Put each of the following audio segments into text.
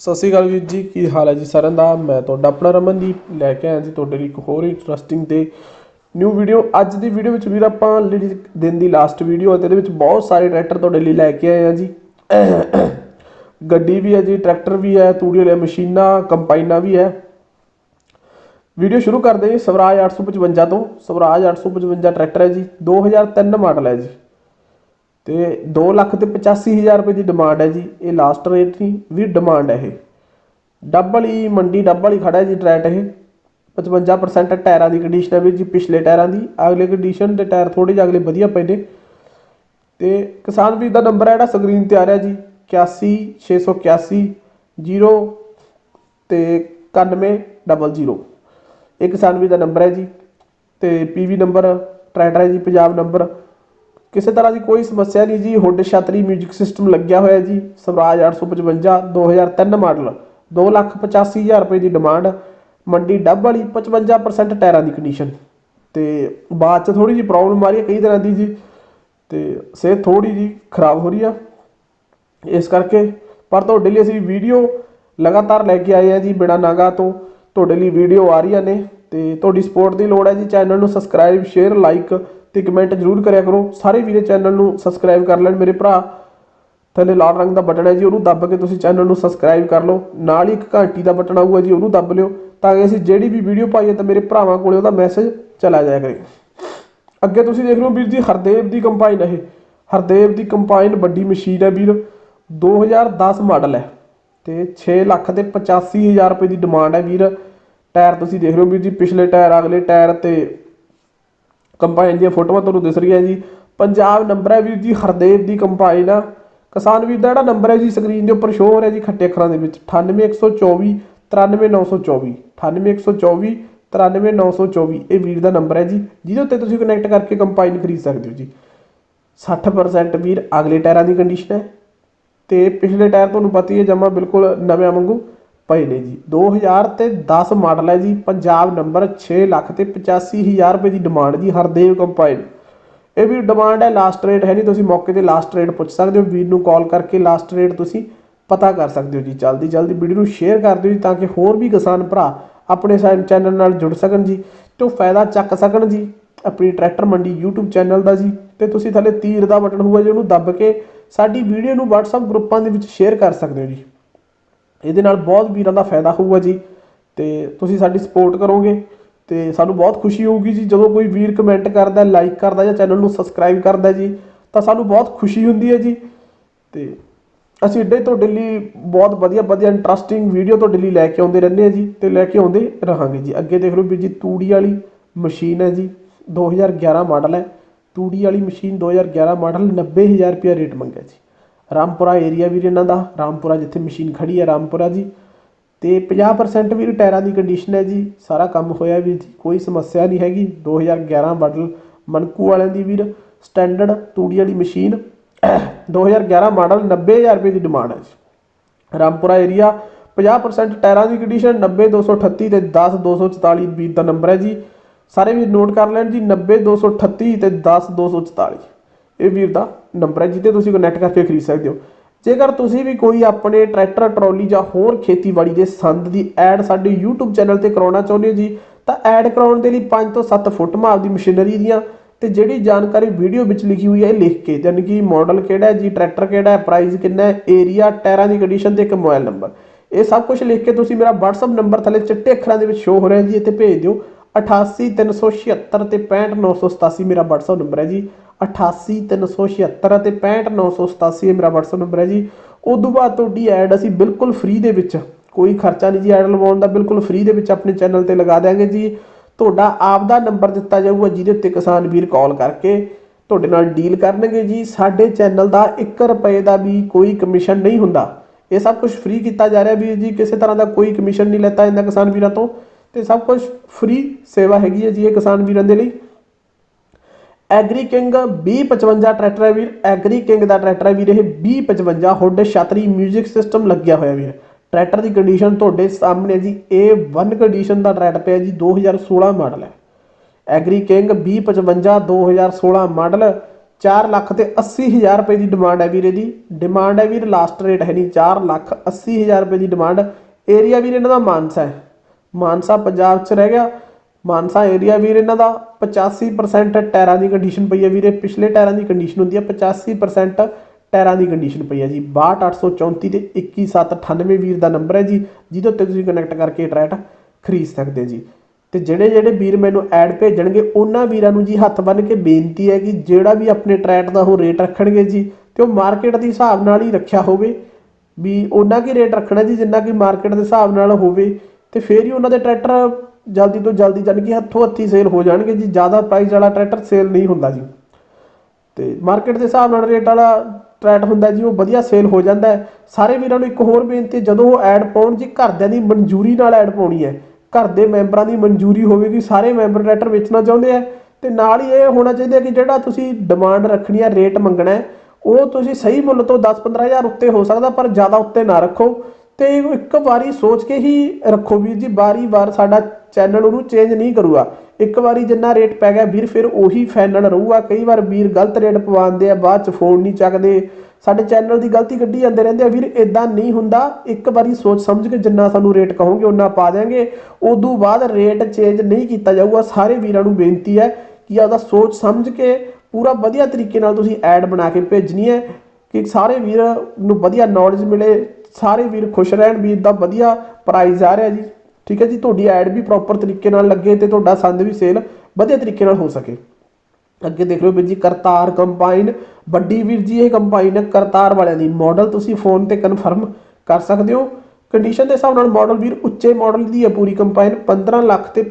ਸਤਿ ਸ਼੍ਰੀ ਅਕਾਲ ਵੀਰ ਜੀ, ਕੀ ਹਾਲ ਹੈ ਜੀ ਸਾਰਿਆਂ ਦਾ? ਮੈਂ ਤੁਹਾਡਾ ਆਪਣਾ ਰਮਨਦੀਪ ਲੈ ਕੇ ਆਇਆ ਜੀ ਤੁਹਾਡੇ ਲਈ ਇੱਕ ਹੋਰ ਇੰਟਰਸਟਿੰਗ ਤੇ ਨਿਊ ਵੀਡੀਓ ਅੱਜ ਦੀ ਵੀਡੀਓ ਵਿੱਚ ਵੀਰ ਆਪਾਂ ਜਿਹੜੀ ਦਿਨ ਦੀ ਲਾਸਟ ਵੀਡੀਓ ਹੈ ਤੇ ਇਹਦੇ ਵਿੱਚ ਬਹੁਤ ਸਾਰੇ ਟਰੈਕਟਰ ਤੁਹਾਡੇ ਲਈ ਲੈ ਕੇ ਆਏ ਆ ਜੀ। ਗੱਡੀ ਵੀ ਹੈ ਜੀ ਟਰੈਕਟਰ ਵੀ ਹੈ, ਤੂੜੀ ਵਾਲੀਆਂ ਮਸ਼ੀਨਾਂ ਕੰਪਾਈਨਾਂ ਵੀ ਹੈ। ਵੀਡੀਓ ਸ਼ੁਰੂ ਕਰਦੇ ਹਾਂ ਜੀ, ਸਵਰਾਜ 855 ਤੋਂ। ਸਵਰਾਜ 855 ਟਰੈਕਟਰ ਹੈ ਜੀ 2003 ਮਾਡਲ ਹੈ ਜੀ। ਤੇ 2 ਲੱਖ ਤੇ 85000 ਰੁਪਏ ਦੀ ਡਿਮਾਂਡ ਹੈ ਜੀ। ਇਹ ਲਾਸਟ ਰੇਟ ਨਹੀਂ ਵੀ ਡਿਮਾਂਡ ਹੈ ਇਹ। ਡਬਲ ਹੀ, ਮੰਡੀ ਡਬਲ ਹੀ ਖੜਾ ਜੀ ਟਰੈਟ ਇਹ। 55% ਟਾਇਰਾਂ ਦੀ ਕੰਡੀਸ਼ਨ ਹੈ ਵੀ ਜੀ, ਪਿਛਲੇ ਟਾਇਰਾਂ ਦੀ। ਅਗਲੇ ਕੰਡੀਸ਼ਨ ਦੇ ਟਾਇਰ ਥੋੜੇ ਜਿਹਾ ਅਗਲੇ ਵਧੀਆ ਪਏ ਨੇ। ਤੇ ਕਿਸਾਨ ਵੀਰ ਦਾ ਨੰਬਰ ਹੈ ਜਿਹੜਾ ਸਕਰੀਨ ਤੇ ਆ ਰਿਹਾ ਜੀ 81681 0 ਤੇ 9100 ਇਹ ਕਿਸਾਨ ਵੀਰ ਦਾ ਨੰਬਰ ਹੈ ਜੀ। ਤੇ ਪੀਵੀ ਨੰਬਰ ਟਰੈਕਟਰ ਹੈ ਜੀ, ਪੰਜਾਬ ਨੰਬਰ ਕਿਸੇ ਤਰ੍ਹਾਂ ਦੀ ਕੋਈ ਸਮੱਸਿਆ ਨਹੀਂ ਜੀ। ਹੁੱਡ ਛਤਰੀ 뮤직 ਸਿਸਟਮ ਲੱਗਿਆ ਹੋਇਆ ਜੀ। ਸਵਰਾਜ 855 2003 ਮਾਡਲ 285000 ਰੁਪਏ ਦੀ ਡਿਮਾਂਡ ਮੰਡੀ ਡੱਬ ਵਾਲੀ 55% ਟਾਇਰਾਂ ਦੀ ਕੰਡੀਸ਼ਨ ਤੇ ਬਾਅਦ ਚ ਥੋੜੀ ਜੀ ਪ੍ਰੋਬਲਮ ਆ ਰਹੀ ਹੈ ਕਈ ਤਰ੍ਹਾਂ ਦੀ ਜੀ। ਤੇ ਸਿਹਤ ਥੋੜੀ ਜੀ ਖਰਾਬ ਹੋ ਰਹੀ ਆ। ਇਸ ਕਰਕੇ ਪਰ ਤੁਹਾਡੇ ਲਈ ਅਸੀਂ ਵੀਡੀਓ ਲਗਾਤਾਰ ਲੈ ਕੇ ਆਏ ਆ ਜੀ ਬਿਨਾ ਨਾਗਾ ਤੋਂ। ਤੁਹਾਡੇ ਲਈ ਵੀਡੀਓ ਆ ਰਹੀਆਂ ਨੇ ਤੇ ਤੁਹਾਡੀ ਸਪੋਰਟ ਦੀ ਲੋੜ ਹੈ ਜੀ। ਚੈਨਲ ਨੂੰ ਸਬਸਕ੍ਰਾਈਬ ਸ਼ੇਅਰ ਲਾਈਕ ਤੇ ਕਮੈਂਟ ਜ਼ਰੂਰ ਕਰਿਆ ਕਰੋ। ਸਾਰੇ ਵੀਰੇ ਚੈਨਲ ਨੂੰ ਸਬਸਕ੍ਰਾਈਬ ਕਰ ਲੈਣ ਮੇਰੇ ਭਰਾ। ਥੱਲੇ ਲਾਲ ਰੰਗ ਦਾ ਬਟਨ ਹੈ ਜੀ, ਉਹਨੂੰ ਦੱਬ ਕੇ ਤੁਸੀਂ ਚੈਨਲ ਨੂੰ ਸਬਸਕ੍ਰਾਈਬ ਕਰ ਲਓ। ਨਾਲ ਹੀ ਇੱਕ ਘੰਟੀ ਦਾ ਬਟਨ ਆਊਗਾ ਜੀ, ਉਹਨੂੰ ਦੱਬ ਲਿਓ। ਤਾਂ ਕਿ ਅਸੀਂ ਜਿਹੜੀ ਵੀ ਵੀਡੀਓ ਪਾਈਏ ਤਾਂ ਮੇਰੇ ਭਰਾਵਾਂ ਕੋਲੇ ਉਹਦਾ ਮੈਸੇਜ ਚਲਾ ਜਾਇਆ ਕਰੇ। ਅੱਗੇ ਤੁਸੀਂ ਦੇਖ ਰਹੇ ਹੋ ਵੀਰ ਜੀ, ਹਰਦੇਵ ਦੀ ਕੰਪਾਈਨ ਇਹ। ਹਰਦੇਵ ਦੀ ਕੰਪਾਈਨ ਵੱਡੀ ਮਸ਼ੀਨ ਹੈ ਵੀਰ। 2010 ਮਾਡਲ ਹੈ। ਤੇ 6 ਲੱਖ ਤੇ 85000 ਰੁਪਏ ਦੀ ਡਿਮਾਂਡ ਹੈ ਵੀਰ। ਟਾਇਰ ਤੁਸੀਂ ਦੇਖ ਰਹੇ ਹੋ ਵੀਰ ਜੀ, ਪਿਛਲੇ ਟਾਇਰ, ਅਗਲੇ ਟਾਇਰ ਤੇ ਕੰਪਾਈਨ ਦੀਆਂ ਫੋਟੋਆਂ ਤੁਹਾਨੂੰ ਦਿਸ ਰਹੀਆਂ ਜੀ। ਪੰਜਾਬ ਨੰਬਰ ਹੈ ਵੀਰ ਜੀ, ਹਰਦੇਵ ਦੀ ਕੰਪਾਈਨ ਆ। ਕਿਸਾਨ ਵੀਰ ਦਾ ਜਿਹੜਾ ਨੰਬਰ ਹੈ ਜੀ, ਸਕਰੀਨ ਦੇ ਉੱਪਰ ਸ਼ੋਅ ਹੋ ਰਿਹਾ ਜੀ ਖੱਟੇ ਅੱਖਰਾਂ ਦੇ ਵਿੱਚ। 98124 93924 98124 93924 ਇਹ ਵੀਰ ਦਾ ਨੰਬਰ ਹੈ ਜੀ, ਜਿਹਦੇ ਉੱਤੇ ਤੁਸੀਂ ਕਨੈਕਟ ਕਰਕੇ ਕੰਪਾਈਨ ਖਰੀਦ ਸਕਦੇ ਹੋ ਜੀ। 60% ਵੀਰ, ਅਗਲੇ ਟਾਇਰਾਂ ਦੀ ਕੰਡੀਸ਼ਨ ਹੈ। ਤੇ ਪਿਛਲੇ ਟਾਇਰ ਤੁਹਾਨੂੰ ਪਤਾ ਹੀ ਹੈ, ਜਮਾ ਬਿਲਕੁਲ ਨਵੇਂ ਵਾਂਗੂ। ਪਏ ਨੇ ਜੀ। 2000 ਤੇ 10 ਮਾਡਲ ਹੈ ਜੀ। ਪੰਜਾਬ ਨੰਬਰ 6 ਲੱਖ ਤੇ 85000 ਰੁਪਏ ਦੀ ਡਿਮਾਂਡ ਜੀ। ਹਰਦੇਵ ਕੰਪਾਈਨ। ਇਹ ਵੀ ਡਿਮਾਂਡ ਹੈ ਲਾਸਟ ਰੇਟ ਹੈ ਨਹੀਂ। ਤੁਸੀਂ ਮੌਕੇ ਤੇ ਲਾਸਟ ਰੇਟ ਪੁੱਛ ਸਕਦੇ ਹੋ। ਵੀਰ ਨੂੰ ਕਾਲ ਕਰਕੇ ਲਾਸਟ ਰੇਟ ਤੁਸੀਂ ਪਤਾ ਕਰ ਸਕਦੇ ਹੋ ਜੀ। ਜਲਦੀ ਜਲਦੀ ਵੀਡੀਓ ਨੂੰ ਸ਼ੇਅਰ ਕਰ ਦਿਓ ਜੀ, ਤਾਂ ਕਿ ਹੋਰ ਵੀ ਕਿਸਾਨ ਭਰਾ ਆਪਣੇ ਚੈਨਲ ਨਾਲ ਜੁੜ ਸਕਣ ਜੀ ਤੇ ਉਹ ਫਾਇਦਾ ਚੱਕ ਸਕਣ ਜੀ। ਆਪਣੀ ਟਰੈਕਟਰ ਮੰਡੀ YouTube ਚੈਨਲ ਦਾ ਜੀ। ਤੇ ਤੁਸੀਂ ਥੱਲੇ ਤੀਰ ਦਾ ਬਟਨ ਹੋਊਗਾ ਜੀ, ਉਹਨੂੰ ਦੱਬ ਕੇ ਸਾਡੀ ਵੀਡੀਓ ਨੂੰ WhatsApp ਗਰੁੱਪਾਂ ਦੇ ਵਿੱਚ ਸ਼ੇਅਰ ਕਰ ਸਕਦੇ ਹੋ ਜੀ। ਇਹਦੇ ਨਾਲ ਬਹੁਤ ਵੀਰਾਂ ਦਾ ਫਾਇਦਾ ਹੋਊਗਾ ਜੀ। ਤੇ ਤੁਸੀਂ ਸਾਡੀ ਸਪੋਰਟ ਕਰੋਗੇ ਤੇ ਸਾਨੂੰ ਬਹੁਤ ਖੁਸ਼ੀ ਹੋਊਗੀ ਜੀ। ਜਦੋਂ ਕੋਈ ਵੀਰ ਕਮੈਂਟ ਕਰਦਾ ਲਾਈਕ ਕਰਦਾ ਜਾਂ ਚੈਨਲ ਨੂੰ ਸਬਸਕ੍ਰਾਈਬ ਕਰਦਾ ਜੀ, ਤਾਂ ਸਾਨੂੰ ਬਹੁਤ ਖੁਸ਼ੀ ਹੁੰਦੀ ਹੈ ਜੀ। ਤੇ ਅਸੀਂ ਇੱਡੇ ਤੁਹਾਡੇ ਲਈ ਬਹੁਤ ਵਧੀਆ ਵਧੀਆ ਇੰਟਰਸਟਿੰਗ ਵੀਡੀਓ ਤੁਹਾਡੇ ਲਈ ਲੈ ਕੇ ਆਉਂਦੇ ਰਹਿੰਦੇ ਆ ਜੀ ਤੇ ਲੈ ਕੇ ਆਉਂਦੇ ਰਹਾਂਗੇ ਜੀ। ਅੱਗੇ ਦੇਖ ਲਓ ਵੀਰ ਜੀ, ਤੂੜੀ ਵਾਲੀ ਮਸ਼ੀਨ ਹੈ ਜੀ 2011 ਮਾਡਲ ਹੈ। ਤੂੜੀ ਵਾਲੀ ਮਸ਼ੀਨ 2011 ਮਾਡਲ 90000 ਰੁਪਏ ਰੇਟ ਮੰਗਿਆ ਜੀ। ਰਾਮਪੁਰਾ ਏਰੀਆ ਵੀਰ ਇਹਨਾਂ ਦਾ, ਰਾਮਪੁਰਾ ਜਿੱਥੇ ਮਸ਼ੀਨ ਖੜੀ ਹੈ ਰਾਮਪੁਰਾ ਜੀ। ਤੇ 50% ਵੀਰ ਟਾਇਰਾਂ ਦੀ ਕੰਡੀਸ਼ਨ ਹੈ ਜੀ, ਸਾਰਾ ਕੰਮ ਹੋਇਆ ਵੀਰ ਜੀ, ਕੋਈ ਸਮੱਸਿਆ ਨਹੀਂ ਹੈਗੀ। 2011 ਮਾਡਲ ਮਨਕੂ ਵਾਲਿਆਂ ਦੀ ਵੀਰ ਸਟੈਂਡਰਡ ਤੂੜੀ ਵਾਲੀ ਮਸ਼ੀਨ। 2011 ਮਾਡਲ 90000 ਰੁਪਏ ਦੀ ਡਿਮਾਂਡ ਹੈ ਜੀ। ਰਾਮਪੁਰਾ ਏਰੀਆ 50% ਟਾਇਰਾਂ ਦੀ ਕੰਡੀਸ਼ਨ 90238 ਤੇ 10244 ਵੀਰ ਦਾ ਨੰਬਰ ਹੈ ਜੀ। ਸਾਰੇ ਵੀ ਨੋਟ ਕਰ ਲੈਣ ਜੀ 90238 ਤੇ 10244 ਇਹ ਵੀਰ ਦਾ ਨੰਬਰ ਹੈ ਜਿੱਤੇ ਤੁਸੀਂ ਕਨੈਕਟ ਕਰਕੇ ਖਰੀਦ ਸਕਦੇ ਹੋ। ਜੇਕਰ ਤੁਸੀਂ ਵੀ ਕੋਈ ਆਪਣੇ ਟਰੈਕਟਰ ਟਰਾਲੀ ਜਾਂ ਹੋਰ ਖੇਤੀਬਾੜੀ ਦੇ ਸੰਦ ਦੀ ਐਡ ਸਾਡੇ YouTube ਚੈਨਲ ਤੇ ਕਰਾਉਣਾ ਚਾਹੁੰਦੇ ਹੋ ਜੀ, ਤਾਂ ਐਡ ਕਰਾਉਣ ਦੇ ਲਈ 5 ਤੋਂ 7 ਫੋਟੋਆਂ ਦੀ ਮਸ਼ੀਨਰੀ ਦੀਆਂ ਤੇ ਜਿਹੜੀ ਜਾਣਕਾਰੀ ਵੀਡੀਓ ਵਿੱਚ ਲਿਖੀ ਹੋਈ ਹੈ, ਇਹ ਲਿਖ ਕੇ ਯਾਨੀ ਕਿ ਮਾਡਲ ਕਿਹੜਾ ਹੈ ਜੀ ਟਰੈਕਟਰ ਕਿਹੜਾ ਹੈ ਪ੍ਰਾਈਸ ਕਿੰਨਾ ਹੈ ਏਰੀਆ ਟਾਇਰਾਂ ਦੀ ਕੰਡੀਸ਼ਨ ਤੇ ਇੱਕ ਮੋਬਾਈਲ ਨੰਬਰ ਇਹ ਸਭ ਕੁਝ ਲਿਖ ਕੇ ਤੁਸੀਂ ਮੇਰਾ WhatsApp ਨੰਬਰ ਥੱਲੇ ਚਿੱਟੇ ਅੱਖਰਾਂ ਦੇ ਵਿੱਚ ਸ਼ੋ ਹੋ ਰਿਹਾ ਜੀ, ਇੱਥੇ ਭੇਜ ਦਿਓ। 88376 ਤੇ 65987 ਮੇਰਾ WhatsApp ਨੰਬਰ ਹੈ ਜੀ। 88376 ਤੇ 65987 ਇਹ ਮੇਰਾ WhatsApp ਨੰਬਰ ਹੈ ਜੀ। ਉਦੋਂ ਬਾਅਦ ਤੁਹਾਡੀ ਐਡ ਅਸੀਂ ਬਿਲਕੁਲ ਫ੍ਰੀ ਦੇ ਵਿੱਚ, ਕੋਈ ਖਰਚਾ ਨਹੀਂ ਜੀ ਐਡ ਲਵਾਉਣ ਦਾ, ਬਿਲਕੁਲ ਫ੍ਰੀ ਦੇ ਵਿੱਚ ਆਪਣੇ ਚੈਨਲ ਤੇ ਲਗਾ ਦਿਆਂਗੇ ਜੀ। ਤੁਹਾਡਾ ਆਪ ਦਾ ਨੰਬਰ ਦਿੱਤਾ ਜਾਊਗਾ, ਜਿਹਦੇ ਉੱਤੇ ਕਿਸਾਨ ਵੀਰ ਕਾਲ ਕਰਕੇ ਤੁਹਾਡੇ ਨਾਲ ਡੀਲ ਕਰਨਗੇ ਜੀ। ਸਾਡੇ ਚੈਨਲ ਦਾ 1 ਰੁਪਏ ਦਾ ਵੀ ਕੋਈ ਕਮਿਸ਼ਨ ਨਹੀਂ ਹੁੰਦਾ। ਇਹ ਸਭ ਕੁਝ ਫ੍ਰੀ ਕੀਤਾ ਜਾ ਰਿਹਾ ਵੀਰ ਜੀ। ਕਿਸੇ ਤਰ੍ਹਾਂ ਦਾ ਕੋਈ ਕਮਿਸ਼ਨ ਨਹੀਂ ਲੈਤਾ ਜਾਂਦਾ ਕਿਸਾਨ ਵੀਰਾਂ ਤੋਂ। ਤੇ ਸਭ ਕੁਝ ਫ੍ਰੀ ਸੇਵਾ ਹੈਗੀ ਹੈ ਜੀ ਇਹ ਕਿਸਾਨ ਵੀਰਾਂ ਦੇ ਲਈ। ਐਗਰੀ ਕਿੰਗ 2055 ਟਰੈਕਟਰ ਹੈ ਵੀਰ। ਐਗਰੀ ਕਿੰਗ ਦਾ ਟਰੈਕਟਰ ਹੈ ਵੀਰ, ਇਹ 2055 ਹੁੱਡ ਛਤਰੀ 뮤직 ਸਿਸਟਮ ਲੱਗਿਆ ਹੋਇਆ ਵੀਰ। ਟਰੈਕਟਰ ਦੀ ਕੰਡੀਸ਼ਨ ਤੁਹਾਡੇ ਸਾਹਮਣੇ ਜੀ A1 ਕੰਡੀਸ਼ਨ ਦਾ ਟਰੈਕਟਰ ਪਿਆ ਜੀ 2016 ਮਾਡਲ ਹੈ। ਐਗਰੀ ਕਿੰਗ 2055 2016 ਮਾਡਲ 4 ਲੱਖ ਤੇ 80000 ਰੁਪਏ ਦੀ ਡਿਮਾਂਡ ਹੈ ਵੀਰੇ ਇਹਦੀ। ਡਿਮਾਂਡ ਹੈ ਵੀਰ ਲਾਸਟ ਰੇਟ ਹੈ ਨਹੀਂ 4 ਲੱਖ 80000 ਰੁਪਏ ਦੀ ਡਿਮਾਂਡ ਏਰੀਆ ਵੀਰ, ਇਹਨਾਂ ਦਾ ਮਾਨਸਾ ਹੈ। ਮਾਨਸਾ ਪੰਜਾਬ 'ਚ ਰਹਿ ਗਿਆ। ਮਾਨਸਾ ਏਰੀਆ ਵੀਰ ਇਹਨਾਂ ਦਾ 85% ਟਾਇਰਾਂ ਦੀ ਕੰਡੀਸ਼ਨ ਪਈ ਹੈ ਵੀਰੇ। ਪਿਛਲੇ ਟਾਇਰਾਂ ਦੀ ਕੰਡੀਸ਼ਨ ਹੁੰਦੀ ਹੈ 85% ਟਾਇਰਾਂ ਦੀ ਕੰਡੀਸ਼ਨ ਪਈ ਹੈ ਜੀ। 62834 ਤੇ 21798 ਵੀਰ ਦਾ ਨੰਬਰ ਹੈ ਜੀ, ਜਿਹਦੇ ਉੱਤੇ ਤੁਸੀਂ ਕਨੈਕਟ ਕਰਕੇ ਟਰੈਟ ਖਰੀਦ ਸਕਦੇ ਜੀ। ਤੇ ਜਿਹੜੇ ਜਿਹੜੇ ਵੀਰ ਮੈਨੂੰ ਐਡ ਭੇਜਣਗੇ, ਉਹਨਾਂ ਵੀਰਾਂ ਨੂੰ ਜੀ ਹੱਥ ਬੰਨ ਕੇ ਬੇਨਤੀ ਹੈ ਕਿ ਜਿਹੜਾ ਵੀ ਆਪਣੇ ਟਰੈਟ ਦਾ ਉਹ ਰੇਟ ਰੱਖਣਗੇ ਜੀ, ਤੇ ਉਹ ਮਾਰਕੀਟ ਦੇ ਹਿਸਾਬ ਨਾਲ ਹੀ ਰੱਖਿਆ ਹੋਵੇ। ਵੀ ਉਹਨਾਂ ਕੀ ਰੇਟ ਰੱਖਣਾ ਜੀ, ਜਿੰਨਾ ਕਿ ਮਾਰਕੀਟ ਦੇ ਹਿਸਾਬ ਨਾਲ ਹੋਵੇ। ਤੇ ਫੇਰ ਹੀ ਉਹਨਾਂ ਦੇ ਟਰੈਕਟਰ ਜਲਦੀ ਤੋਂ ਜਲਦੀ ਜਾਣੀ ਕਿ ਹੱਥੋਂ ਹੱਥੀ ਸੇਲ ਹੋ ਜਾਣਗੇ ਜੀ। ਜ਼ਿਆਦਾ ਪ੍ਰਾਈਸ ਵਾਲਾ ਟਰੈਕਟਰ ਸੇਲ ਨਹੀਂ ਹੁੰਦਾ ਜੀ। ਤੇ ਮਾਰਕੀਟ ਦੇ ਹਿਸਾਬ ਨਾਲ ਰੇਟ ਵਾਲਾ ਟਰੈਕਟਰ ਹੁੰਦਾ ਜੀ, ਉਹ ਵਧੀਆ ਸੇਲ ਹੋ ਜਾਂਦਾ ਸਾਰੇ ਵੀਰਾਂ ਨੂੰ ਇੱਕ ਹੋਰ ਬੇਨਤੀ ਜਦੋਂ ਉਹ ਐਡ ਪਾਉਣ ਜੀ, ਘਰਦਿਆਂ ਦੀ ਮਨਜ਼ੂਰੀ ਨਾਲ ਐਡ ਪਾਉਣੀ ਹੈ। ਘਰ ਦੇ ਮੈਂਬਰਾਂ ਦੀ ਮਨਜ਼ੂਰੀ ਹੋਵੇਗੀ ਸਾਰੇ ਮੈਂਬਰ ਟਰੈਕਟਰ ਵੇਚਣਾ ਚਾਹੁੰਦੇ ਆ ਤੇ ਨਾਲ ਹੀ ਇਹ ਹੋਣਾ ਚਾਹੀਦਾ ਕਿ ਜਿਹੜਾ ਤੁਸੀਂ ਡਿਮਾਂਡ ਰੱਖਣੀ ਹੈ ਰੇਟ ਮੰਗਣਾ ਹੈ, ਉਹ ਤੁਸੀਂ ਸਹੀ ਮੁੱਲ ਤੋਂ 10-15000 ਉੱਤੇ ਹੋ ਸਕਦਾ, ਪਰ ਜ਼ਿਆਦਾ ਉੱਤੇ ਨਾ ਰੱਖੋ। ਤੇ ਇੱਕ ਵਾਰੀ ਸੋਚ ਕੇ ਹੀ ਰੱਖੋ ਵੀਰ ਜੀ ਬਾਰੀ ਵਾਰ ਸਾਡਾ ਚੈਨਲ ਉਹਨੂੰ ਚੇਂਜ ਨਹੀਂ ਕਰੂਗਾ। ਇੱਕ ਵਾਰੀ ਜਿੰਨਾ ਰੇਟ ਪੈ ਗਿਆ ਵੀਰ, ਫਿਰ ਉਹੀ ਫਾਈਨਲ ਰਹੂਗਾ। ਕਈ ਵਾਰ ਵੀਰ ਗਲਤ ਰੇਟ ਪਵਾਉਂਦੇ ਆ, ਬਾਅਦ ਚ ਫੋਨ ਨਹੀਂ ਚੱਕਦੇ। ਸਾਡੇ ਚੈਨਲ ਦੀ ਗਲਤੀ ਕੱਢੀ ਜਾਂਦੇ ਰਹਿੰਦੇ ਆ ਵੀਰ ਇਦਾਂ ਨਹੀਂ ਹੁੰਦਾ। ਇੱਕ ਵਾਰੀ ਸੋਚ ਸਮਝ ਕੇ ਜਿੰਨਾ ਸਾਨੂੰ ਰੇਟ ਕਹੋਗੇ ਉਹਨਾਂ ਪਾ ਦਿਆਂਗੇ। ਉਦੋਂ ਬਾਅਦ ਰੇਟ ਚੇਂਜ ਨਹੀਂ ਕੀਤਾ ਜਾਊਗਾ। ਸਾਰੇ ਵੀਰਾਂ ਨੂੰ ਬੇਨਤੀ ਹੈ ਕਿ ਆਪਦਾ ਸੋਚ ਸਮਝ ਕੇ ਪੂਰਾ ਵਧੀਆ ਤਰੀਕੇ ਨਾਲ ਤੁਸੀਂ ਐਡ ਬਣਾ ਕੇ ਭੇਜਣੀ ਹੈ ਕਿ ਸਾਰੇ ਵੀਰ ਨੂੰ ਵਧੀਆ ਨੌਲੇਜ ਮਿਲੇ। ਸਾਰੇ ਵੀਰ ਖੁਸ਼ ਰਹਿਣ ਵੀਰ ਦਾ ਵਧੀਆ ਪ੍ਰਾਈਜ਼ ਆ ਰਿਹਾ ਜੀ। ਠੀਕ ਹੈ ਜੀ, ਤੁਹਾਡੀ ਐਡ ਵੀ ਪ੍ਰੋਪਰ ਤਰੀਕੇ ਨਾਲ ਲੱਗੇ ਤੇ ਤੁਹਾਡਾ ਸੰਦ ਵੀ ਸੇਲ ਵਧੀਆ ਤਰੀਕੇ ਨਾਲ ਹੋ ਸਕੇ। ਅੱਗੇ ਦੇਖ ਲਓ ਵੀਰ ਜੀ, ਕਰਤਾਰ ਕੰਬਾਈਨ ਵੱਡੀ ਵੀਰ ਜੀ, ਇਹ ਕੰਬਾਈਨ ਹੈ ਕਰਤਾਰ ਵਾਲਿਆਂ ਦੀ ਮਾਡਲ ਤੁਸੀਂ ਫੋਨ ਤੇ ਕਨਫਰਮ ਕਰ ਸਕਦੇ ਹੋ। ਕੰਡੀਸ਼ਨ ਦੇ ਹਿਸਾਬ ਨਾਲ ਮਾਡਲ ਵੀਰ ਉੱਚੇ ਮਾਡਲ ਦੀ ਹੈ ਪੂਰੀ ਕੰਬਾਈਨ 15 ਲੱਖ ਤੇ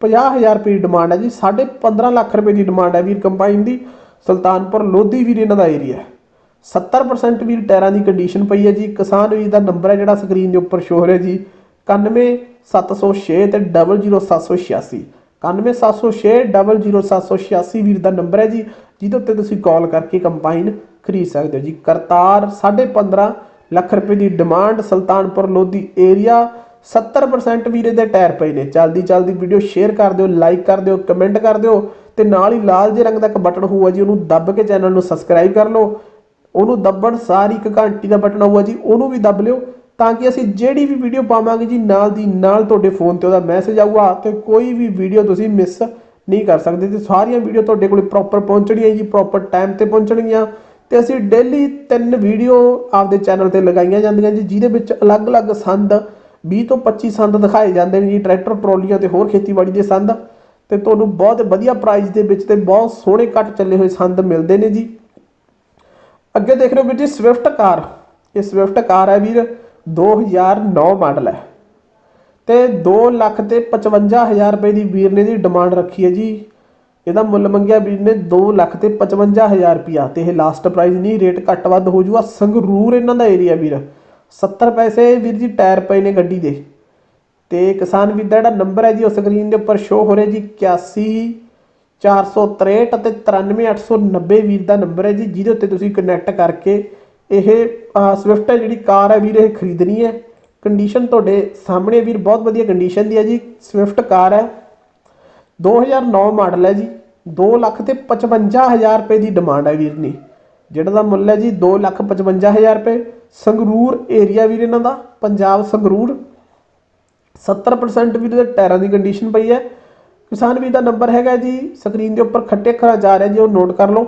50000 ਰੁਪਏ ਦੀ ਡਿਮਾਂਡ ਹੈ ਜੀ 15.5 ਲੱਖ ਰੁਪਏ ਦੀ ਡਿਮਾਂਡ ਹੈ ਵੀਰ ਕੰਬਾਈਨ ਦੀ। ਸੁਲਤਾਨਪੁਰ ਲੋਧੀ ਵੀਰ ਇਹਨਾਂ ਦਾ ਏਰੀਆ ਹੈ। 70% ਵੀਰ ਟਾਇਰਾਂ ਦੀ ਕੰਡੀਸ਼ਨ ਪਈ ਹੈ ਜੀ। ਕਿਸਾਨ ਵੀਰ ਦਾ ਨੰਬਰ ਹੈ ਜਿਹੜਾ ਸਕਰੀਨ ਦੇ ਉੱਪਰ ਸ਼ੋ ਹੋ ਰਿਹਾ ਜੀ। 91706 ਤੇ 00786 91706 00786 ਵੀਰ ਦਾ ਨੰਬਰ ਹੈ ਜੀ, ਜਿਹਦੇ ਉੱਤੇ ਤੁਸੀਂ ਕਾਲ ਕਰਕੇ ਕੰਬਾਈਨ ਖਰੀਦ ਸਕਦੇ ਹੋ ਜੀ। ਕਰਤਾਰ 15.5 ਲੱਖ ਰੁਪਏ ਦੀ ਡਿਮਾਂਡ ਸੁਲਤਾਨਪੁਰ ਲੋਧੀ ਏਰੀਆ 70% ਵੀਰੇ ਦੇ ਟਾਇਰ ਪਏ ਨੇ। ਜਲਦੀ ਜਲਦੀ ਵੀਡੀਓ ਸ਼ੇਅਰ ਕਰ ਦਿਓ ਲਾਈਕ ਕਰ ਦਿਓ ਕਮੈਂਟ ਕਰ ਦਿਓ ਤੇ ਨਾਲ ਹੀ ਲਾਲ ਜੇ ਰੰਗ ਦਾ ਇੱਕ ਬਟਨ ਹੋਊਗਾ ਜੀ, ਉਹਨੂੰ ਦੱਬ ਕੇ ਚੈਨਲ ਨੂੰ ਸਬਸਕ੍ਰਾਈਬ ਕਰ ਲਓ। ਉਹਨੂੰ ਦੱਬਣ, ਸਾਰ ਇੱਕ ਘੰਟੀ ਦਾ ਬਟਨ ਆਊਗਾ ਜੀ, ਉਹਨੂੰ ਵੀ ਦੱਬ ਲਿਓ ਤਾਂ ਕਿ ਅਸੀਂ ਜਿਹੜੀ ਵੀ ਵੀਡੀਓ ਪਾਵਾਂਗੇ ਜੀ, ਨਾਲ ਦੀ ਨਾਲ ਤੁਹਾਡੇ ਫੋਨ ਤੇ ਉਹਦਾ ਮੈਸੇਜ ਆਊਗਾ ਤੇ ਕੋਈ ਵੀ ਵੀਡੀਓ ਤੁਸੀਂ ਮਿਸ ਨਹੀਂ ਕਰ ਸਕਦੇ ਤੇ ਸਾਰੀਆਂ ਵੀਡੀਓ ਤੁਹਾਡੇ ਕੋਲ ਪ੍ਰੋਪਰ ਪਹੁੰਚਣੀਆਂ ਜੀ ਪ੍ਰੋਪਰ ਟਾਈਮ ਤੇ ਪਹੁੰਚਣਗੀਆਂ ਤੇ ਅਸੀਂ ਡੇਲੀ ਤਿੰਨ ਵੀਡੀਓ ਆਪਦੇ ਚੈਨਲ ਤੇ ਲਗਾਈਆਂ ਜਾਂਦੀਆਂ ਜੀ, ਜਿਹਦੇ ਵਿੱਚ ਅਲੱਗ-ਅਲੱਗ ਸੰਦ 20 ਤੋਂ 25 ਸੰਦ ਦਿਖਾਏ ਜਾਂਦੇ ਨੇ ਜੀ ਟਰੈਕਟਰ ਟਰੋਲੀਆਂ ਤੇ ਹੋਰ ਖੇਤੀਬਾੜੀ ਦੇ ਸੰਦ ਤੇ ਤੁਹਾਨੂੰ ਬਹੁਤ ਵਧੀਆ ਪ੍ਰਾਈਸ ਦੇ ਵਿੱਚ ਤੇ ਬਹੁਤ ਸੋਹਣੇ ਘੱਟ ਚੱਲੇ ਹੋਏ ਸੰਦ ਮਿਲਦੇ ਨੇ ਜੀ। ਅੱਗੇ ਦੇਖ ਰਹੇ ਹੋ ਵੀਰ ਜੀ ਸਵਿਫਟ ਕਾਰ। ਇਹ ਸਵਿਫਟ ਕਾਰ ਹੈ ਵੀਰ 2009 ਮਾਡਲ ਹੈ। ਤੇ 2 ਲੱਖ ਤੇ 55000 ਰੁਪਏ ਦੀ ਵੀਰ ਨੇ ਦੀ ਡਿਮਾਂਡ ਰੱਖੀ ਹੈ ਜੀ। ਇਹਦਾ ਮੁੱਲ ਮੰਗਿਆ ਵੀਰ ਨੇ 2 ਲੱਖ ਤੇ 55000 ਰੁਪਿਆ ਤੇ ਇਹ ਲਾਸਟ ਪ੍ਰਾਈਸ ਨਹੀਂ ਰੇਟ ਘੱਟ ਵੱਧ ਹੋ ਜੂਗਾ। ਸੰਗਰੂਰ ਇਹਨਾਂ ਦਾ ਏਰੀਆ ਵੀਰ। 70 ਪੈਸੇ ਵੀਰ ਜੀ ਟਾਇਰ ਪਏ ਨੇ ਗੱਡੀ ਦੇ। ਤੇ ਕਿਸਾਨ ਵੀਰ ਦਾ ਜਿਹੜਾ ਨੰਬਰ ਹੈ ਜੀ, ਉਹ ਸਕਰੀਨ ਦੇ ਉੱਪਰ ਸ਼ੋ ਹੋ ਰਿਹਾ ਜੀ 81 463 ਅਤੇ 93890 ਵੀਰ ਦਾ ਨੰਬਰ ਹੈ ਜੀ, ਜਿਹਦੇ ਉੱਤੇ ਤੁਸੀਂ ਕਨੈਕਟ ਕਰਕੇ ਇਹ ਸਵਿਫਟ ਹੈ ਜਿਹੜੀ ਕਾਰ ਹੈ ਵੀਰ, ਇਹ ਖਰੀਦਣੀ ਹੈ। ਕੰਡੀਸ਼ਨ ਤੁਹਾਡੇ ਸਾਹਮਣੇ ਵੀਰ, ਬਹੁਤ ਵਧੀਆ ਕੰਡੀਸ਼ਨ ਦੀ ਹੈ ਜੀ। ਸਵਿਫਟ ਕਾਰ ਹੈ। 2009 ਮਾਡਲ ਹੈ ਜੀ। 2 ਲੱਖ ਤੇ 55000 ਰੁਪਏ ਦੀ ਡਿਮਾਂਡ ਹੈ ਵੀਰ ਨੇ ਜਿਹੜਾ ਦਾ ਮੁੱਲ ਹੈ ਜੀ 2 ਲੱਖ 55000 ਰੁਪਏ। ਸੰਗਰੂਰ ਏਰੀਆ ਵੀਰ ਇਹਨਾਂ ਦਾ, ਪੰਜਾਬ ਸੰਗਰੂਰ। 70% ਵੀਰ ਦੇ ਟਾਇਰਾਂ ਦੀ ਕੰਡੀਸ਼ਨ ਪਈ ਹੈ। ਕਿਸਾਨ ਵੀਰ ਦਾ ਨੰਬਰ ਹੈਗਾ ਜੀ, ਸਕਰੀਨ ਦੇ ਉੱਪਰ ਖੱਟੇ ਅੱਖਰਾਂ ਜਾ ਰਿਹਾ ਜੀ, ਉਹ ਨੋਟ ਕਰ ਲਓ।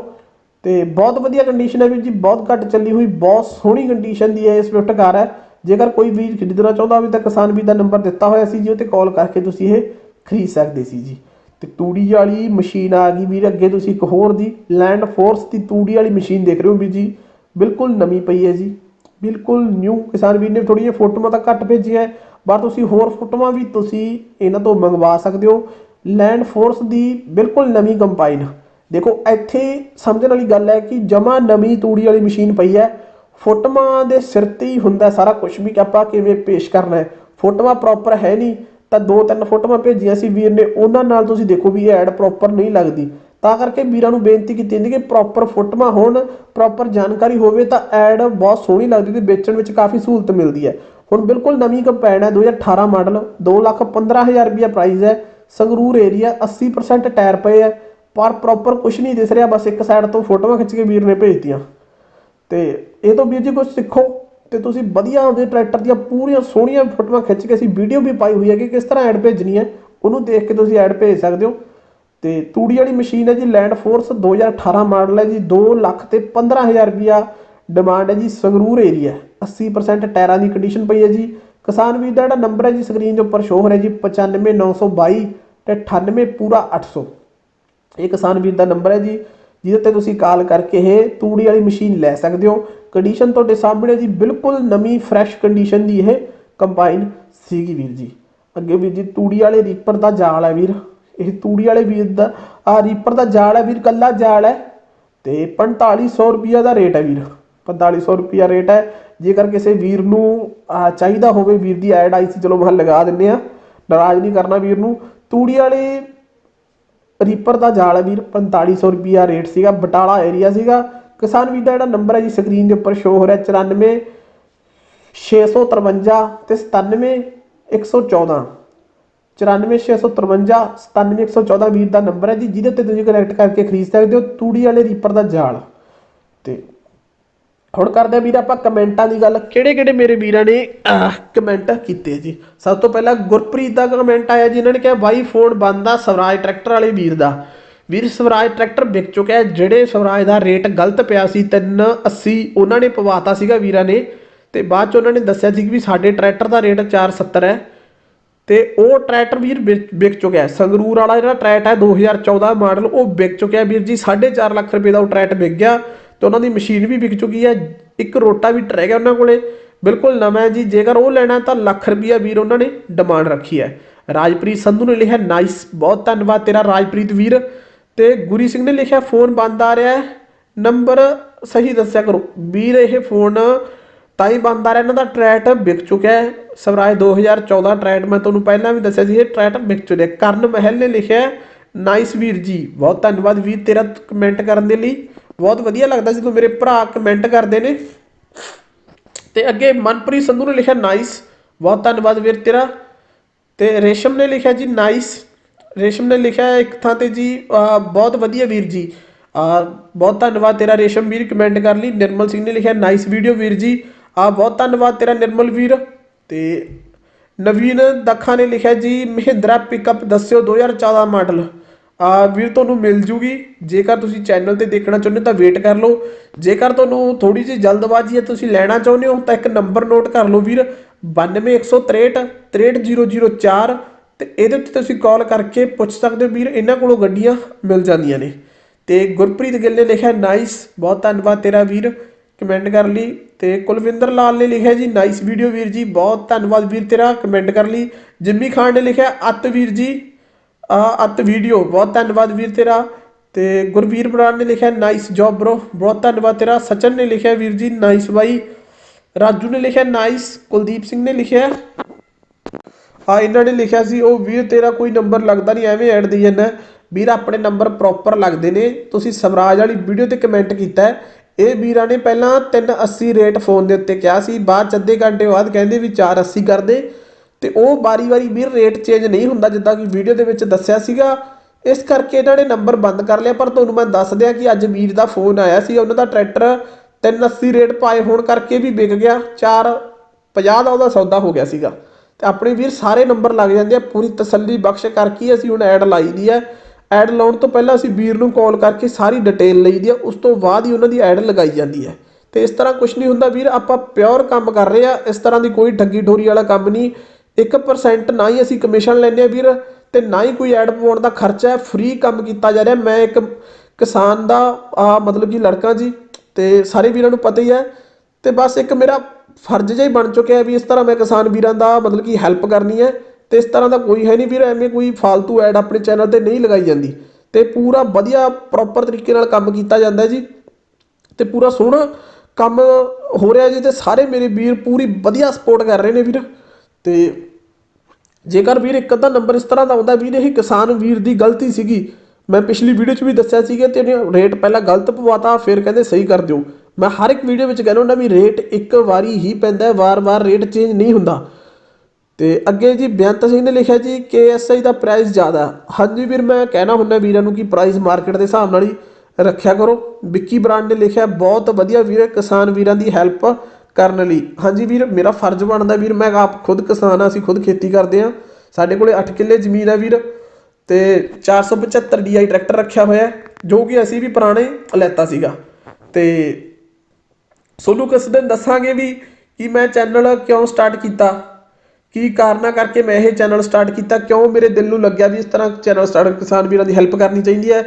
ਤੇ ਬਹੁਤ ਵਧੀਆ ਕੰਡੀਸ਼ਨ ਹੈ ਵੀਰ ਜੀ, ਬਹੁਤ ਘੱਟ ਚੱਲੀ ਹੋਈ, ਬਹੁਤ ਸੋਹਣੀ ਕੰਡੀਸ਼ਨ ਦੀ ਹੈ ਇਹ ਸਵਿਫਟ ਕਾਰ ਹੈ। ਜੇਕਰ ਕੋਈ ਵੀਰ ਖਰੀਦਣਾ ਚਾਹੁੰਦਾ ਹੋਵੇ ਤਾਂ ਕਿਸਾਨ ਵੀਰ ਦਾ ਨੰਬਰ ਦਿੱਤਾ ਹੋਇਆ ਸੀ ਜੀ, ਉਹ ਤੇ ਕਾਲ ਕਰਕੇ ਤੁਸੀਂ ਇਹ ਖਰੀਦ ਸਕਦੇ ਸੀ ਜੀ। ਤੇ ਤੂੜੀ ਵਾਲੀ ਮਸ਼ੀਨ ਆ ਗਈ ਵੀਰ, ਅੱਗੇ ਤੁਸੀਂ ਇੱਕ ਹੋਰ ਦੀ ਲੈਂਡ ਫੋਰਸ ਦੀ ਤੂੜੀ ਵਾਲੀ ਮਸ਼ੀਨ ਦੇਖ ਰਹੇ ਹੋ ਵੀਰ ਜੀ। ਬਿਲਕੁਲ ਨਵੀਂ ਪਈ ਹੈ ਜੀ। ਬਿਲਕੁਲ ਨਿਊ ਕਿਸਾਨ ਵੀਰ ਨੇ ਥੋੜੀ ਜਿਹੀ ਫੋਟੋਆਂ ਤਾਂ ਘੱਟ ਭੇਜੀਆਂ ਪਰ ਤੁਸੀਂ ਹੋਰ ਫੋਟੋਆਂ ਵੀ ਤੁਸੀਂ ਇਹਨਾਂ ਤੋਂ ਮੰਗਵਾ ਸਕਦੇ ਹੋ। ਲੈਂਡ ਫੋਰਸ ਦੀ ਬਿਲਕੁਲ ਨਵੀਂ ਕੰਪਾਈਨ ਦੇਖੋ, ਇੱਥੇ ਸਮਝਣ ਵਾਲੀ ਗੱਲ ਹੈ ਕਿ ਜਮਾ ਨਵੀਂ ਤੂੜੀ ਵਾਲੀ ਮਸ਼ੀਨ ਪਈ ਹੈ। ਫੋਟੋਆਂ ਦੇ ਸਿਰ ਤੇ ਹੀ ਹੁੰਦਾ ਸਾਰਾ ਕੁਝ ਵੀ ਕਿ ਆਪਾਂ ਕਿਵੇਂ ਪੇਸ਼ ਕਰਨਾ ਹੈ। ਫੋਟੋਆਂ ਪ੍ਰੋਪਰ ਹੈ ਨਹੀਂ, ਤਾਂ ਦੋ ਤਿੰਨ ਫੋਟੋਆਂ ਭੇਜੀਆਂ ਸੀ ਵੀਰ ਨੇ, ਉਹਨਾਂ ਨਾਲ ਤੁਸੀਂ ਦੇਖੋ ਵੀ ਇਹ ਐਡ ਪ੍ਰੋਪਰ ਨਹੀਂ ਲੱਗਦੀ। ਤਾਂ ਕਰਕੇ ਵੀਰਾਂ ਨੂੰ ਬੇਨਤੀ ਕੀਤੀ ਜਾਂਦੀ ਕਿ ਪ੍ਰੋਪਰ ਫੋਟੋਆਂ ਹੋਣ ਪ੍ਰੋਪਰ ਜਾਣਕਾਰੀ ਹੋਵੇ ਤਾਂ ਐਡ ਬਹੁਤ ਸੋਹਣੀ ਲੱਗਦੀ ਤੇ ਵੇਚਣ ਵਿੱਚ ਕਾਫੀ ਸਹੂਲਤ ਮਿਲਦੀ ਹੈ। ਹੁਣ ਬਿਲਕੁਲ ਨਵੀਂ ਕੰਪੈਨ ਹੈ 2018 ਮਾਡਲ 2 ਲੱਖ 15000 ਰੁਪਇਆ ਪ੍ਰਾਈਸ ਹੈ। ਸੰਗਰੂਰ ਏਰੀਆ 80% ਟਾਇਰ ਪਏ ਹੈ ਪਰ ਪ੍ਰੋਪਰ ਕੁਝ ਨਹੀਂ ਦਿਸ ਰਿਹਾ, ਬਸ ਇੱਕ ਸਾਈਡ ਤੋਂ ਫੋਟੋਆਂ ਖਿੱਚ ਕੇ ਵੀਰ ਨੇ ਭੇਜਤੀਆਂ। ਤੇ ਇਹ ਤੋਂ ਵੀਰ ਜੀ ਕੁਝ ਸਿੱਖੋ, ਤੇ ਤੁਸੀਂ ਵਧੀਆ ਉਹਦੇ ਟਰੈਕਟਰ ਦੀਆਂ ਪੂਰੀਆਂ ਸੋਹਣੀਆਂ ਫੋਟੋਆਂ ਖਿੱਚ ਕੇ ਅਸੀਂ ਵੀਡੀਓ ਵੀ ਪਾਈ ਹੋਈ ਹੈ ਕਿ ਕਿਸ ਤਰ੍ਹਾਂ ਐਡ ਭੇਜਣੀ ਹੈ, ਉਹਨੂੰ ਦੇਖ ਕੇ ਤੁਸੀਂ ਐਡ ਭੇਜ ਸਕਦੇ ਹੋ। ਤੇ ਤੂੜੀ ਵਾਲੀ ਮਸ਼ੀਨ ਹੈ ਜੀ ਲੈਂਡ ਫੋਰਸ 2018 ਮਾਡਲ ਹੈ ਜੀ 2 ਲੱਖ ਤੇ 15000 ਰੁਪਿਆ ਡਿਮਾਂਡ ਹੈ ਜੀ, ਸੰਗਰੂਰ ਏਰੀਆ 80% ਟਾਇਰਾਂ ਦੀ ਕੰਡੀਸ਼ਨ ਪਈ ਹੈ ਜੀ। ਕਿਸਾਨ ਵੀਰ ਦਾ ਜਿਹੜਾ ਨੰਬਰ ਹੈ ਜੀ ਸਕਰੀਨ ਦੇ ਉੱਪਰ ਸ਼ੋਅ ਹੋ ਰਿਹਾ ਜੀ 95922 ਤੇ 98 ਪੂਰਾ 800 ਇਹ ਕਿਸਾਨ ਵੀਰ ਦਾ ਨੰਬਰ ਹੈ ਜੀ, ਜਿਹਦੇ ਤੇ ਤੁਸੀਂ ਕਾਲ ਕਰਕੇ ਇਹ ਤੂੜੀ ਵਾਲੀ ਮਸ਼ੀਨ ਲੈ ਸਕਦੇ ਹੋ। ਕੰਡੀਸ਼ਨ ਤੁਹਾਡੇ ਸਾਹਮਣੇ ਜੀ, ਬਿਲਕੁਲ ਨਵੀਂ ਫਰੈਸ਼ ਕੰਡੀਸ਼ਨ ਦੀ ਇਹ ਕੰਬਾਈਨ ਸੀਗੀ ਵੀਰ ਜੀ। ਅੱਗੇ ਵੀਰ ਜੀ, ਤੂੜੀ ਵਾਲੇ ਰੀਪਰ ਦਾ ਜਾਲ ਹੈ ਵੀਰ। ਇਹ ਤੂੜੀ ਵਾਲੇ ਵੀਰ ਦਾ ਆ ਰੀਪਰ ਦਾ ਜਾਲ ਹੈ ਵੀਰ, ਕੱਲਾ ਜਾਲ ਹੈ। ਤੇ 4500 ਰੁਪਿਆ ਦਾ ਰੇਟ ਹੈ ਵੀਰ। 4500 ਰੁਪਿਆ ਰੇਟ ਹੈ। ਜੇਕਰ ਕਿਸੇ ਵੀਰ ਨੂੰ ਚਾਹੀਦਾ ਹੋਵੇ ਵੀਰ ਦੀ ਐਡ ਆਈ ਸੀ ਚਲੋ ਮੈਂ ਲਗਾ ਦਿੰਨੇ ਆ ਨਾਰਾਜ਼ ਨਹੀਂ ਕਰਨਾ ਵੀਰ ਨੂੰ। ਤੂੜੀ ਵਾਲੇ ਰੀਪਰ ਦਾ ਜਾਲ ਹੈ ਵੀਰ 4500 ਰੁਪਿਆ ਰੇਟ ਸੀਗਾ। ਬਟਾਲਾ ਏਰੀਆ ਸੀਗਾ। ਕਿਸਾਨ ਵੀਰ ਦਾ ਜਿਹੜਾ ਨੰਬਰ ਹੈ ਜੀ ਸਕਰੀਨ ਦੇ ਉੱਪਰ ਸ਼ੋ ਹੋ ਰਿਹਾ 94 653 ਤੇ 97 114 94653 97114 ਵੀਰ ਦਾ ਨੰਬਰ ਹੈ ਜੀ, ਜਿਹਦੇ ਤੇ ਤੁਸੀਂ ਕਨੈਕਟ ਕਰਕੇ ਖਰੀਦ ਸਕਦੇ ਹੋ ਤੂੜੀ ਵਾਲੇ ਰੀਪਰ ਦਾ ਜਾਲ। ਤੇ ਹੁਣ ਕਰਦੇ ਆ ਵੀਰ, ਆਪਾਂ ਕਮੈਂਟਾਂ ਦੀ ਗੱਲ। ਕਿਹੜੇ ਕਿਹੜੇ ਮੇਰੇ ਵੀਰਾਂ ਨੇ ਕਮੈਂਟ ਕੀਤੇ ਜੀ? ਸਭ ਤੋਂ ਪਹਿਲਾਂ ਗੁਰਪ੍ਰੀਤ ਦਾ ਕਮੈਂਟ ਆਇਆ ਜੀ। ਇਹਨਾਂ ਨੇ ਕਿਹਾ, ਬਾਈ, ਫੋਨ ਬੰਦ ਆ ਸਵਰਾਜ ਟਰੈਕਟਰ ਵਾਲੇ ਵੀਰ ਦਾ। ਵੀਰ, ਸਵਰਾਜ ਟਰੈਕਟਰ ਵਿਕ ਚੁੱਕਿਆ ਜਿਹੜੇ ਸਵਰਾਜ ਦਾ ਰੇਟ ਗਲਤ ਪਿਆ ਸੀ 380 ਉਹਨਾਂ ਨੇ ਪਵਾਤਾ ਸੀਗਾ ਵੀਰਾਂ ਨੇ। ਤੇ ਬਾਅਦ ਚ ਉਹਨਾਂ ਨੇ ਦੱਸਿਆ ਸੀ ਕਿ ਵੀ ਸਾਡੇ ਟਰੈਕਟਰ ਦਾ ਰੇਟ 470 ਹੈ। ਤੇ ਉਹ ਟਰੈਕਟਰ ਵੀਰ ਵਿਕ ਚੁੱਕਿਆ ਸੰਗਰੂਰ ਵਾਲਾ ਜਿਹੜਾ ਟਰੈਕਟ ਹੈ 2014 ਮਾਡਲ, ਉਹ ਵਿਕ ਚੁੱਕਿਆ ਵੀਰ ਜੀ 4.5 ਲੱਖ ਰੁਪਏ ਦਾ ਉਹ ਟਰੈਕਟ ਵਿਕ ਗਿਆ। ਤੇ ਉਹਨਾਂ ਦੀ ਮਸ਼ੀਨ ਵੀ ਵਿਕ ਚੁੱਕੀ ਹੈ, ਇੱਕ ਰੋਟਾ ਵੀ ਰਹਿ ਗਿਆ ਉਹਨਾਂ ਕੋਲੇ। ਬਿਲਕੁਲ ਨਵਾਂ ਹੈ ਜੀ, ਜੇਕਰ ਉਹ ਲੈਣਾ ਤਾਂ ਲੱਖ ਰੁਪਿਆ ਵੀਰ ਉਹਨਾਂ ਨੇ ਡਿਮਾਂਡ ਰੱਖੀ ਹੈ। ਰਾਜਪ੍ਰੀਤ ਸੰਧੂ ਨੇ ਲਿਖਿਆ ਨਾਈਸ ਬਹੁਤ ਧੰਨਵਾਦ ਤੇਰਾ ਰਾਜਪ੍ਰੀਤ ਵੀਰ। ਤੇ ਗੁਰੀ ਸਿੰਘ ਨੇ ਲਿਖਿਆ ਫੋਨ ਬੰਦ ਆ ਰਿਹਾ ਹੈ ਨੰਬਰ ਸਹੀ ਦੱਸਿਆ ਕਰੋ। ਵੀਰ, ਇਹ ਫੋਨ ਤਾਂ ਹੀ ਬੰਦ ਆ ਰਿਹਾ, ਇਹਨਾਂ ਦਾ ਟਰੈਟ ਵਿਕ ਚੁੱਕਿਆ ਹੈ। ਸਵਰਾਜ 2014 ਟਰੈਟ, ਮੈਂ ਤੁਹਾਨੂੰ ਪਹਿਲਾਂ ਵੀ ਦੱਸਿਆ ਸੀ, ਇਹ ਟਰੈਟ ਵਿਕ ਚੁੱਕਿਆ ਕਰਨ ਮਹਿਲ ਨੇ ਲਿਖਿਆ ਨਾਈਸ ਵੀਰ ਜੀ, ਬਹੁਤ ਧੰਨਵਾਦ ਵੀਰ ਤੇਰਾ ਕਮੈਂਟ ਕਰਨ ਦੇ ਲਈ। ਬਹੁਤ ਵਧੀਆ ਲੱਗਦਾ ਜਦੋਂ ਮੇਰੇ ਭਰਾ ਕਮੈਂਟ ਕਰਦੇ ਨੇ। ਤੇ ਅੱਗੇ ਮਨਪ੍ਰੀਤ ਸੰਧੂ ਨੇ ਲਿਖਿਆ ਨਾਈਸ ਬਹੁਤ ਧੰਨਵਾਦ ਵੀਰ ਤੇਰਾ। ਤੇ ਰੇਸ਼ਮ ਨੇ ਲਿਖਿਆ ਜੀ ਨਾਈਸ ਰੇਸ਼ਮ ਨੇ ਲਿਖਿਆ ਇੱਕ ਥਾਂ ਤੇ ਜੀ ਬਹੁਤ ਵਧੀਆ ਵੀਰ ਜੀ। ਅਹ, ਬਹੁਤ ਧੰਨਵਾਦ ਤੇਰਾ ਰੇਸ਼ਮ ਵੀਰ ਕਮੈਂਟ ਕਰ ਲਈ। ਨਿਰਮਲ ਸਿੰਘ ਨੇ ਲਿਖਿਆ ਨਾਈਸ ਵੀਡੀਓ ਵੀਰ ਜੀ। ਆ ਬਹੁਤ ਧੰਨਵਾਦ ਤੇਰਾ ਨਿਰਮਲ ਵੀਰ। ਤੇ ਨਵੀਨ ਦੱਖਾ ਨੇ ਲਿਖਿਆ ਜੀ ਮਹਿੰਦਰਾ ਪਿਕਅਪ ਦੱਸਿਓ 2014 ਮਾਡਲ ਵੀਰ, ਤੁਹਾਨੂੰ ਮਿਲ ਜੂਗੀ। ਜੇਕਰ ਤੁਸੀਂ ਚੈਨਲ ਤੇ ਦੇਖਣਾ ਚਾਹੁੰਦੇ ਹੋ ਤਾਂ ਵੇਟ ਕਰ ਲਓ। ਜੇਕਰ ਤੁਹਾਨੂੰ ਥੋੜੀ ਜਿਹੀ ਜਲਦਬਾਜ਼ੀ ਹੈ ਤੁਸੀਂ ਲੈਣਾ ਚਾਹੁੰਦੇ ਹੋ ਤਾਂ ਇੱਕ ਨੰਬਰ ਨੋਟ ਕਰ ਲਓ ਵੀਰ। 92163 63004 ਤੇ ਇਹਦੇ ਉੱਤੇ ਤੁਸੀਂ ਕਾਲ ਕਰਕੇ ਪੁੱਛ ਸਕਦੇ ਹੋ ਵੀਰ, ਇਹਨਾਂ ਕੋਲੋਂ ਗੱਡੀਆਂ ਮਿਲ ਜਾਂਦੀਆਂ ਨੇ। ਤੇ ਗੁਰਪ੍ਰੀਤ ਗਿੱਲ ਨੇ ਲਿਖਿਆ ਨਾਈਸ ਬਹੁਤ ਧੰਨਵਾਦ ਤੇਰਾ ਵੀਰ। ਕਮੈਂਟ ਕਰ ਲਈ ਤੇ ਕੁਲਵਿੰਦਰ ਲਾਲ ਨੇ ਲਿਖਿਆ ਜੀ ਨਾਈਸ ਵੀਡੀਓ ਵੀਰ ਜੀ, ਬਹੁਤ ਧੰਨਵਾਦ ਵੀਰ ਤੇਰਾ। ਕਮੈਂਟ ਕਰ ਲਈ। ਜਿੰਮੀ ਖਾਨ ਨੇ ਲਿਖਿਆ, ਅਤ ਵੀਰ ਜੀ ਅੱਤ ਵੀਡੀਓ ਬਹੁਤ ਧੰਨਵਾਦ ਵੀਰ ਤੇਰਾ। ਤੇ ਗੁਰਵੀਰ ਬਰਾੜ ਨੇ ਲਿਖਿਆ ਨਾਈਸ ਜੌਬ ਬ్రో ਬਹੁਤ ਧੰਨਵਾਦ ਤੇਰਾ। ਸਚਨ ਨੇ ਲਿਖਿਆ ਵੀਰ ਜੀ ਨਾਈਸ ਬਾਈ। ਰਾਜੂ ਨੇ ਲਿਖਿਆ ਨਾਈਸ ਕੁਲਦੀਪ ਸਿੰਘ ਨੇ ਲਿਖਿਆ ਆ ਇਹਨਾਂ ਨੇ ਲਿਖਿਆ ਸੀ। ਉਹ, ਵੀਰ, ਤੇਰਾ ਕੋਈ ਨੰਬਰ ਲੱਗਦਾ ਨਹੀਂ, ਐਵੇਂ ਐਡ ਦੀ ਜਾਂਦਾ। ਵੀਰ, ਆਪਣੇ ਨੰਬਰ ਪ੍ਰੋਪਰ ਲੱਗਦੇ ਨੇ। ਤੁਸੀਂ ਸਮਰਾਜ ਵਾਲੀ ਵੀਡੀਓ ਤੇ ਕਮੈਂਟ ਕੀਤਾ ਇਹ ਵੀਰਾਂ ਨੇ ਪਹਿਲਾਂ 380 ਰੇਟ ਫੋਨ ਦੇ ਉੱਤੇ ਕਿਹਾ ਸੀ। ਬਾਅਦ ਚ ਅੱਧੇ ਘੰਟੇ ਬਾਅਦ ਕਹਿੰਦੇ ਵੀ 480 ਕਰ ਦੇ। ਤੇ ਉਹ ਵਾਰੀ-ਵਾਰੀ ਵੀਰ ਰੇਟ ਚੇਂਜ ਨਹੀਂ ਹੁੰਦਾ ਜਿੱਦਾਂ ਕਿ ਵੀਡੀਓ ਦੇ ਵਿੱਚ ਦੱਸਿਆ ਸੀਗਾ। ਇਸ ਕਰਕੇ ਇਹਨਾਂ ਨੇ ਨੰਬਰ ਬੰਦ ਕਰ ਲਿਆ, ਪਰ ਤੁਹਾਨੂੰ ਮੈਂ ਦੱਸ ਦਿਆਂ ਕਿ ਅੱਜ ਵੀਰ ਦਾ ਫੋਨ ਆਇਆ ਸੀ, ਉਹਨਾਂ ਦਾ ਟਰੈਕਟਰ 380 ਰੇਟ ਪਾਏ ਹੋਣ ਕਰਕੇ ਵੀ ਵਿਕ ਗਿਆ। 450 ਦਾ ਉਹਦਾ ਸੌਦਾ ਹੋ ਗਿਆ ਸੀਗਾ। ਤੇ ਆਪਣੇ ਵੀਰ ਸਾਰੇ ਨੰਬਰ ਲੱਗ ਜਾਂਦੇ ਆ, ਪੂਰੀ ਤਸੱਲੀ ਬਖਸ਼ ਕਰਕੇ ਅਸੀਂ ਹੁਣ ਐਡ ਲਾਈ ਦੀ ਹੈ ਐਡ ਲਾਉਣ ਤੋਂ ਪਹਿਲਾਂ ਅਸੀਂ ਵੀਰ ਨੂੰ ਕਾਲ ਕਰਕੇ ਸਾਰੀ ਡਿਟੇਲ ਲਈ ਦੀ ਆ, ਉਸ ਤੋਂ ਬਾਅਦ ਹੀ ਉਹਨਾਂ ਦੀ ਐਡ ਲਗਾਈ ਜਾਂਦੀ ਹੈ ਤੇ ਇਸ ਤਰ੍ਹਾਂ ਕੁਝ ਨਹੀਂ ਹੁੰਦਾ ਵੀਰ, ਆਪਾਂ ਪਿਓਰ ਕੰਮ ਕਰ ਰਹੇ ਆ, ਇਸ ਤਰ੍ਹਾਂ ਦੀ ਕੋਈ ਠੱਗੀ ਠੋਰੀ ਵਾਲਾ ਕੰਮ ਨਹੀਂ। 1% ਨਾ ਹੀ ਅਸੀਂ ਕਮਿਸ਼ਨ ਲੈਂਦੇ ਆ ਵੀਰ ਤੇ ਨਾ ਹੀ ਕੋਈ ਐਡ ਪਵਾਉਣ ਦਾ ਖਰਚਾ ਹੈ ਫ੍ਰੀ ਕੰਮ ਕੀਤਾ ਜਾ ਰਿਹਾ। ਮੈਂ ਇੱਕ ਕਿਸਾਨ ਦਾ, ਆ ਮਤਲਬ ਕਿ ਲੜਕਾ ਜੀ ਤੇ ਸਾਰੇ ਵੀਰਾਂ ਨੂੰ ਪਤਾ ਹੀ ਹੈ ਤੇ ਬਸ ਇੱਕ ਮੇਰਾ ਫਰਜ਼ ਜਿਹਾ ਹੀ ਬਣ ਚੁੱਕਿਆ ਵੀ ਇਸ ਤਰ੍ਹਾਂ ਮੈਂ ਕਿਸਾਨ ਵੀਰਾਂ ਦਾ ਮਤਲਬ ਕਿ ਹੈਲਪ ਕਰਨੀ ਹੈ ਤੇ ਇਸ ਤਰ੍ਹਾਂ ਦਾ ਕੋਈ ਹੈ ਨਹੀਂ ਵੀਰ, ਐਵੇਂ ਕੋਈ ਫालतू ਐਡ ਆਪਣੇ ਚੈਨਲ ਤੇ ਨਹੀਂ ਲਗਾਈ ਜਾਂਦੀ ਤੇ ਪੂਰਾ ਵਧੀਆ ਪ੍ਰੋਪਰ ਤਰੀਕੇ ਨਾਲ ਕੰਮ ਕੀਤਾ ਜਾਂਦਾ ਜੀ ਤੇ ਪੂਰਾ ਸੋਹਣਾ ਕੰਮ ਹੋ ਰਿਹਾ ਜੀ ਤੇ ਸਾਰੇ ਮੇਰੇ ਵੀਰ ਪੂਰੀ ਵਧੀਆ ਸਪੋਰਟ ਕਰ ਰਹੇ ਨੇ ਵੀਰ ਤੇ ਜੇਕਰ ਵੀਰ ਇੱਕ ਅੱਧਾ ਨੰਬਰ ਇਸ ਤਰ੍ਹਾਂ ਦਾ ਆਉਂਦਾ, ਵੀਰ ਇਹ ਕਿਸਾਨ ਵੀਰ ਦੀ ਗਲਤੀ ਸੀਗੀ। ਮੈਂ ਪਿਛਲੀ ਵੀਡੀਓ 'ਚ ਵੀ ਦੱਸਿਆ ਸੀਗਾ ਤੇ ਰੇਟ ਪਹਿਲਾਂ ਗਲਤ ਪਵਾਤਾ, ਫਿਰ ਕਹਿੰਦੇ ਸਹੀ ਕਰ ਦਿਓ। ਮੈਂ ਹਰ ਇੱਕ ਵੀਡੀਓ ਵਿੱਚ ਕਹਿੰਦਾ ਹੁੰਦਾ ਵੀ ਰੇਟ ਇੱਕ ਵਾਰੀ ਹੀ ਪੈਂਦਾ ਵਾਰ-ਵਾਰ ਰੇਟ ਚੇਂਜ ਨਹੀਂ ਹੁੰਦਾ। ਤੇ ਅੱਗੇ ਜੀ ਬੇਅੰਤ ਸਿੰਘ ਨੇ ਲਿਖਿਆ ਜੀ KSI ਦਾ ਪ੍ਰਾਈਸ ਜ਼ਿਆਦਾ ਹਾਂਜੀ ਵੀਰ, ਮੈਂ ਕਹਿਣਾ ਹੁੰਦਾ ਵੀਰਾਂ ਨੂੰ ਕਿ ਪ੍ਰਾਈਸ ਮਾਰਕੀਟ ਦੇ ਹਿਸਾਬ ਨਾਲ ਹੀ ਰੱਖਿਆ ਕਰੋ। ਵਿੱਕੀ ਬ੍ਰਾਂਡ ਨੇ ਲਿਖਿਆ, ਬਹੁਤ ਵਧੀਆ ਵੀਰ, ਕਿਸਾਨ ਵੀਰਾਂ ਦੀ ਹੈਲਪ ਕਰਨ ਲਈ। ਹਾਂਜੀ ਵੀਰ, ਮੇਰਾ ਫਰਜ਼ ਬਣਦਾ ਵੀਰ, ਮੈਂ ਆਪ ਖੁਦ ਕਿਸਾਨ ਆ ਅਸੀਂ ਖੁਦ ਖੇਤੀ ਕਰਦੇ ਆ ਸਾਡੇ ਕੋਲੇ 8 ਕਿੱਲੇ ਜ਼ਮੀਨ ਆ ਵੀਰ ਤੇ 475 DI ਟਰੈਕਟਰ ਰੱਖਿਆ ਹੋਇਆ ਜੋ ਕਿ ਅਸੀਂ ਵੀ ਪੁਰਾਣੇ ਲੈਤਾ ਸੀਗਾ। ਤੇ ਸੋਨੂੰ ਕਿਸ ਦਿਨ ਦੱਸਾਂਗੇ ਵੀ ਕਿ ਮੈਂ ਚੈਨਲ ਕਿਉਂ ਸਟਾਰਟ ਕੀਤਾ? ਕੀ ਕਾਰਨਾਂ ਕਰਕੇ ਮੈਂ ਇਹ ਚੈਨਲ ਸਟਾਰਟ ਕੀਤਾ? ਕਿਉਂ ਮੇਰੇ ਦਿਲ ਨੂੰ ਲੱਗਿਆ ਵੀ ਇਸ ਤਰ੍ਹਾਂ ਚੈਨਲ ਸਟਾਰਟ ਕਿਸਾਨ ਵੀਰਾਂ ਦੀ ਹੈਲਪ ਕਰਨੀ ਚਾਹੀਦੀ ਹੈ?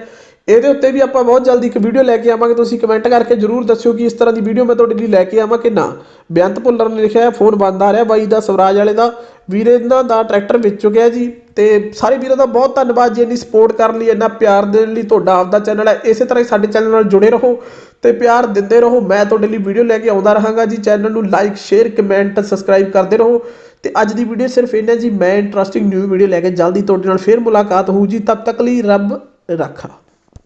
ਇਹਦੇ ਉੱਤੇ ਵੀ ਆਪਾਂ ਬਹੁਤ ਜਲਦੀ ਇੱਕ ਵੀਡੀਓ ਲੈ ਕੇ ਆਵਾਂਗੇ। ਤੁਸੀਂ ਕਮੈਂਟ ਕਰਕੇ ਜਰੂਰ ਦੱਸਿਓ ਕਿ ਇਸ ਤਰ੍ਹਾਂ ਦੀ ਵੀਡੀਓ ਮੈਂ ਤੁਹਾਡੇ ਲਈ ਲੈ ਕੇ ਆਵਾਂ ਕਿ ਨਾ। ਬੇਅੰਤ ਭੁੱਲਰ ਨੇ ਲਿਖਿਆ ਹੈ ਫੋਨ ਬੰਦ ਆ ਰਿਹਾ ਬਾਈ ਦਾ, ਸਵਰਾਜ ਵਾਲੇ ਦਾ। ਵੀਰੇ ਇਹਨਾਂ ਦਾ ਟਰੈਕਟਰ ਵਿੱਚ ਚੁੱਕਿਆ ਜੀ। ਤੇ ਸਾਰੇ ਵੀਰਾਂ ਦਾ ਬਹੁਤ ਧੰਨਵਾਦ ਜੀ ਇੰਨੀ ਸਪੋਰਟ ਕਰਨ ਲਈ, ਇੰਨਾ ਪਿਆਰ ਦੇਣ ਲਈ ਤੁਹਾਡਾ ਆਪਦਾ ਚੈਨਲ ਹੈ। ਇਸੇ ਤਰ੍ਹਾਂ ਹੀ ਸਾਡੇ ਚੈਨਲ ਨਾਲ ਜੁੜੇ ਰਹੋ ਤੇ ਪਿਆਰ ਦਿੰਦੇ ਰਹੋ। ਮੈਂ ਤੁਹਾਡੇ ਲਈ ਵੀਡੀਓ ਲੈ ਕੇ ਆਉਂਦਾ ਰਹਾਂਗਾ ਜੀ। ਚੈਨਲ ਨੂੰ ਲਾਈਕ ਸ਼ੇਅਰ ਕਮੈਂਟ ਸਬਸਕ੍ਰਾਈਬ ਕਰਦੇ ਰਹੋ। ਤੇ ਅੱਜ ਦੀ ਵੀਡੀਓ ਸਿਰਫ ਇੰਨਾ ਜੀ। ਮੈਂ ਇੰਟਰਸਟਿੰਗ ਨਿਊ ਵੀਡੀਓ ਲੈ ਕੇ ਜਲਦੀ ਤੁਹਾਡੇ ਨਾਲ ਫੇਰ ਮੁਲਾਕਾਤ ਹੋਊ ਜੀ। ਤਦ ਤੱਕ ਲਈ ਰੱਬ ਰੱਖਾ।